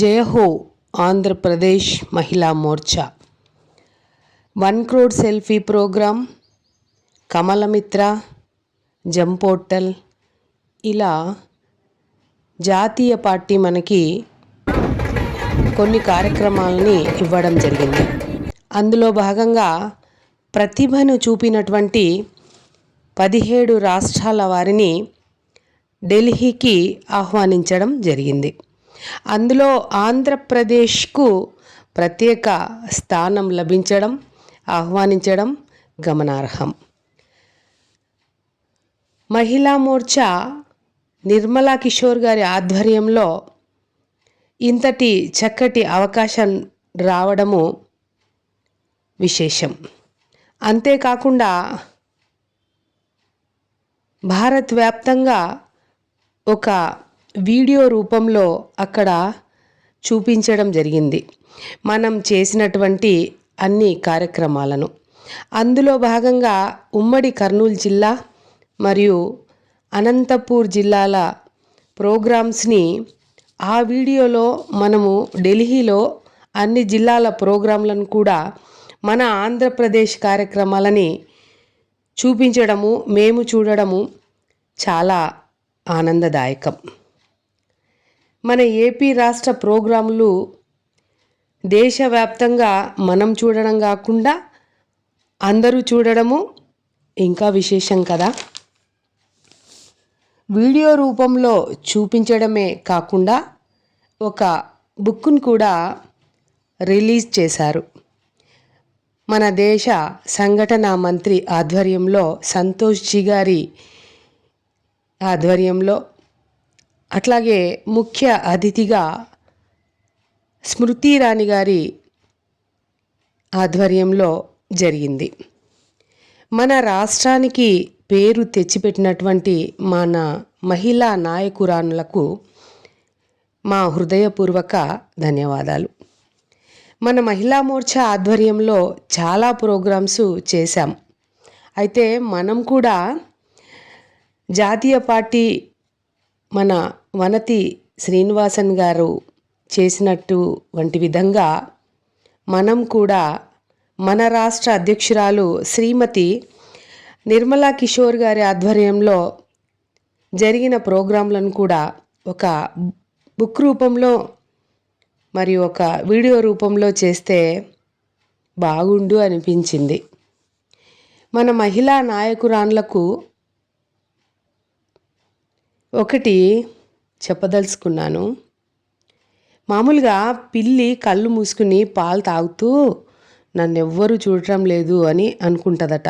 జయహో Andhra Pradesh Mahila Morcha. One crore selfie programme Kamalamitra జంపోర్టల్ ఇలా జాతీయ party మనకి కొన్ని కార్యక్రమాలని ఇవ్వడం జరిగింది. అందులో భాగంగా ప్రతిభను చూపినటువంటి పదిహేడు రాష్ట్రాల వారిని ఢిల్లీకి ఆహ్వానించడం జరిగింది. అందులో ఆంధ్రప్రదేశ్కు ప్రత్యేక స్థానం లభించడం ఆహ్వానించడం గమనార్హం. మహిళా మోర్చా నిర్మలా కిషోర్ గారి ఆధ్వర్యంలో ఇంతటి చక్కటి అవకాశం రావడము విశేషం. అంతేకాకుండా భారత్ వ్యాప్తంగా ఒక వీడియో రూపంలో అక్కడ చూపించడం జరిగింది. మనం చేసినటువంటి అన్ని కార్యక్రమాలను. అందులో భాగంగా ఉమ్మడి కర్నూలు జిల్లా మరియు అనంతపూర్ జిల్లాల ప్రోగ్రామ్స్ని ఆ వీడియోలో మనము ఢిల్లీలో అన్ని జిల్లాల ప్రోగ్రాంలను కూడా మన ఆంధ్రప్రదేశ్ కార్యక్రమాలని చూపించడము మేము చూడడము చాలా ఆనందదాయకం. మన ఏపీ రాష్ట్ర ప్రోగ్రాంలు దేశవ్యాప్తంగా మనం చూడడం కాకుండా అందరూ చూడడము ఇంకా విశేషం కదా? వీడియో రూపంలో చూపించడమే కాకుండా ఒక బుక్ను కూడా రిలీజ్ చేశారు. మన దేశ సంఘటన మంత్రి ఆధ్వర్యంలో సంతోష్ జీ గారి ఆధ్వర్యంలో అట్లాగే ముఖ్య అతిథిగా స్మృతి ఇరాని గారి ఆధ్వర్యంలో జరిగింది. మన రాష్ట్రానికి పేరు తెచ్చిపెట్టినటువంటి మన మహిళా నాయకురానులకు మా హృదయపూర్వక ధన్యవాదాలు. మన మహిళా మోర్చా ఆధ్వర్యంలో చాలా ప్రోగ్రామ్స్ చేశాం. అయితే మనం కూడా జాతీయ పార్టీ మన వనతి శ్రీనివాసన్ గారు చేసినట్టు వంటి విధంగా మనం కూడా మన రాష్ట్ర అధ్యక్షురాలు శ్రీమతి నిర్మలా కిషోర్ గారి ఆధ్వర్యంలో జరిగిన ప్రోగ్రాంలను కూడా ఒక బుక్ రూపంలో మరియు ఒక వీడియో రూపంలో చేస్తే బాగుండు అనిపించింది. మన మహిళా నాయకురాన్లకు ఒకటి చెప్పదలుచుకున్నాను. మామూలుగా పిల్లి కళ్ళు మూసుకుని పాలు తాగుతూ నన్ను ఎవ్వరూ చూడటం లేదు అని అనుకుంటుందట.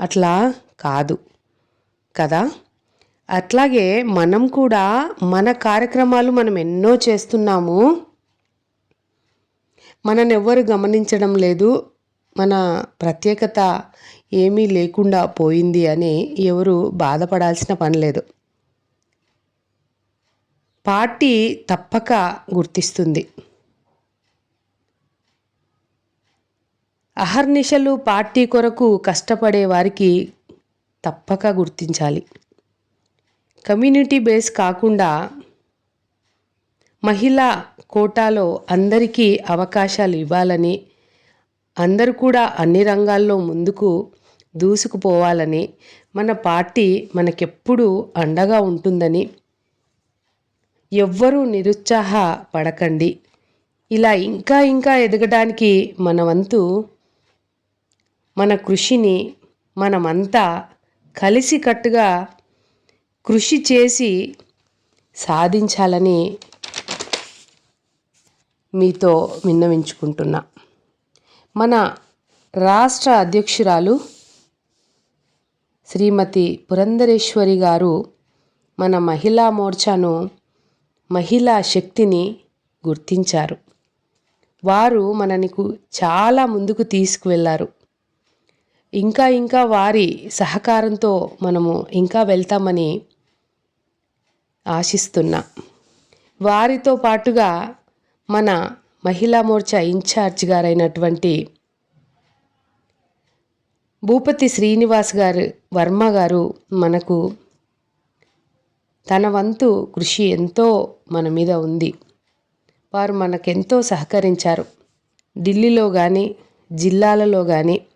అట్లా కాదు. కదా? అట్లాగే మనం కూడా మన కార్యక్రమాలు మనం ఎన్నో చేస్తున్నాము. మనని ఎవ్వరు గమనించడం లేదు. మన ప్రత్యేకత ఏమీ లేకుండా పోయింది అని ఎవరు బాధపడాల్సిన పని లేదు. పార్టీ తప్పక గుర్తిస్తుంది. అహర్నిశలు పార్టీ కొరకు కష్టపడే వారికి తప్పక గుర్తించాలి. కమ్యూనిటీ బేస్ కాకుండా మహిళా కోటాలో అందరికీ అవకాశాలు ఇవ్వాలని అందరూ కూడా అన్ని రంగాల్లో ముందుకు దూసుకుపోవాలని మన పార్టీ మనకెప్పుడు అండగా ఉంటుందని ఎవ్వరూ నిరుత్సాహ పడకండి. ఇలా ఇంకా ఇంకా ఎదగడానికి మన వంతు మన కృషిని మనమంతా కలిసికట్టుగా కృషి చేసి సాధించాలని మీతో విన్నవించుకుంటున్నా. మన రాష్ట్ర అధ్యక్షురాలు శ్రీమతి పురంధరేశ్వరి గారు మన మహిళా మోర్చాను మహిళా శక్తిని గుర్తించారు. వారు మనకు చాలా ముందుకు తీసుకువెళ్ళారు ఇంకా ఇంకా వారి సహకారంతో మనము ఇంకా వెళ్తామని ఆశిస్తున్నా. వారితో పాటుగా మన మహిళా మోర్చా ఇన్ఛార్జ్ గారైనటువంటి భూపతి శ్రీనివాస్ గారు వర్మ గారు మనకు తన వంతు కృషి ఎంతో మన మీద ఉంది. వారు మనకెంతో సహకరించారు. ఢిల్లీలో కానీ జిల్లాలలో కానీ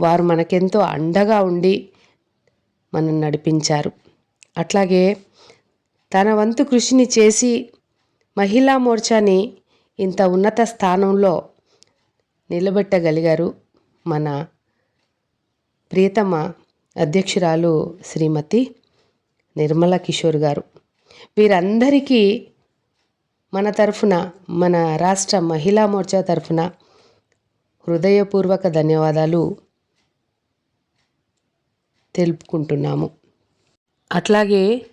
వారు మనకెంతో అండగా ఉండి మనం నడిపించారు. అట్లాగే తన వంతు కృషిని చేసి మహిళా మోర్చాని ఇంత ఉన్నత స్థానంలో నిలబెట్టగలిగారు మన ప్రియతమ అధ్యక్షురాలు శ్రీమతి నిర్మల కిషోర్ గారు. వీరందరికీ మన తరఫున మన రాష్ట్ర మహిళా మోర్చా తరఫున హృదయపూర్వక ధన్యవాదాలు తెలుపుకుంటున్నాము. అట్లాగే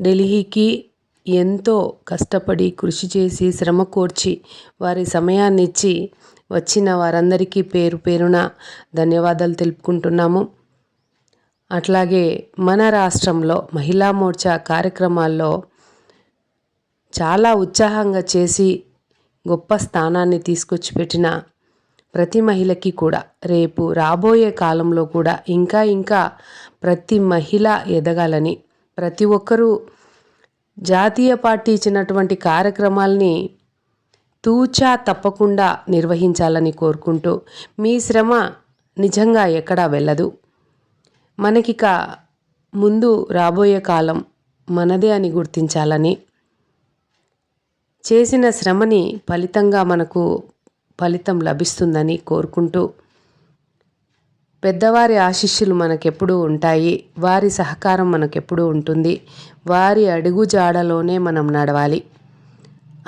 ఢిల్లీకి ఎంతో కష్టపడి కృషి చేసి శ్రమ కోర్చి వారి సమయాన్ని ఇచ్చి వచ్చిన వారందరికీ పేరు పేరున ధన్యవాదాలు తెలుపుకుంటున్నాము. అట్లాగే మన రాష్ట్రంలో మహిళా మోర్చా కార్యక్రమాల్లో చాలా ఉత్సాహంగా చేసి గొప్ప స్థానాన్ని తీసుకొచ్చి పెట్టిన ప్రతి మహిళకి కూడా రేపు రాబోయే కాలంలో కూడా ఇంకా ఇంకా ప్రతి మహిళ ఎదగాలని ప్రతి ఒక్కరూ జాతీయ పార్టీ ఇచ్చినటువంటి కార్యక్రమాల్ని తూచా తప్పకుండా నిర్వహించాలని కోరుకుంటూ మీ శ్రమ నిజంగా ఎక్కడా వెళ్ళదు. మనకిక ముందు రాబోయే కాలం మనదే అని గుర్తించాలని. చేసిన శ్రమని ఫలితంగా మనకు ఫలితం లభిస్తుందని కోరుకుంటూ పెద్దవారి ఆశీస్సులు మనకెప్పుడూ ఉంటాయి. వారి సహకారం మనకెప్పుడూ ఉంటుంది. వారి అడుగు జాడలోనే మనం నడవాలి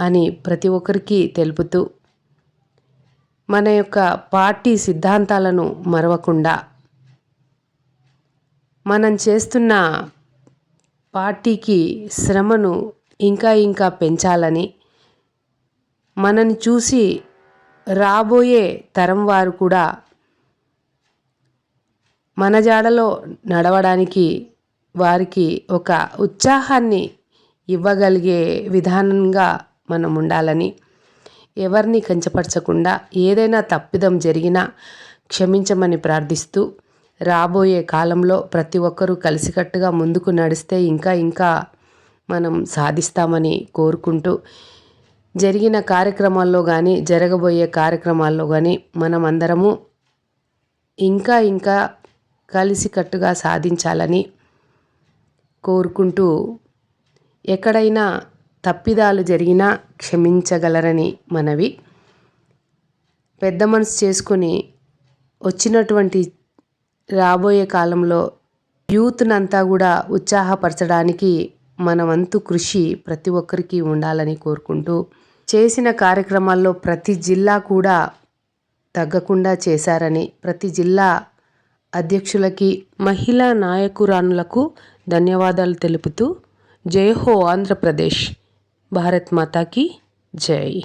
అని ప్రతి ఒక్కరికి తెలుపుతూ మన యొక్క పార్టీ సిద్ధాంతాలను మరవకుండా మనం చేస్తున్న పార్టీకి శ్రమను ఇంకా ఇంకా పెంచాలని మనని చూసి రాబోయే తరం వారు కూడా మన జాడలో నడవడానికి వారికి ఒక ఉత్సాహాన్ని ఇవ్వగలిగే విధానంగా మనం ఉండాలని ఎవరిని కంచపరచకుండా ఏదైనా తప్పిదం జరిగినా క్షమించమని ప్రార్థిస్తూ రాబోయే కాలంలో ప్రతి ఒక్కరూ కలిసికట్టుగా ముందుకు నడిస్తే ఇంకా ఇంకా మనం సాధిస్తామని కోరుకుంటూ జరిగిన కార్యక్రమాల్లో కానీ జరగబోయే కార్యక్రమాల్లో కానీ మనం అందరము ఇంకా ఇంకా కలిసికట్టుగా సాధించాలని కోరుకుంటూ ఎక్కడైనా తప్పిదాలు జరిగినా క్షమించగలరని మనవి. పెద్ద మనసు చేసుకొని వచ్చినటువంటి రాబోయే కాలంలో యూత్నంతా కూడా ఉత్సాహపరచడానికి మన వంతు కృషి ప్రతి ఒక్కరికి ఉండాలని కోరుకుంటూ చేసిన కార్యక్రమాల్లో ప్రతి జిల్లా కూడా తగ్గకుండా చేశారని ప్రతి జిల్లా అధ్యక్షులకి మహిళా నాయకురానులకు ధన్యవాదాలు తెలుపుతూ జై హో ఆంధ్రప్రదేశ్. భారత్ మాతాకి జై.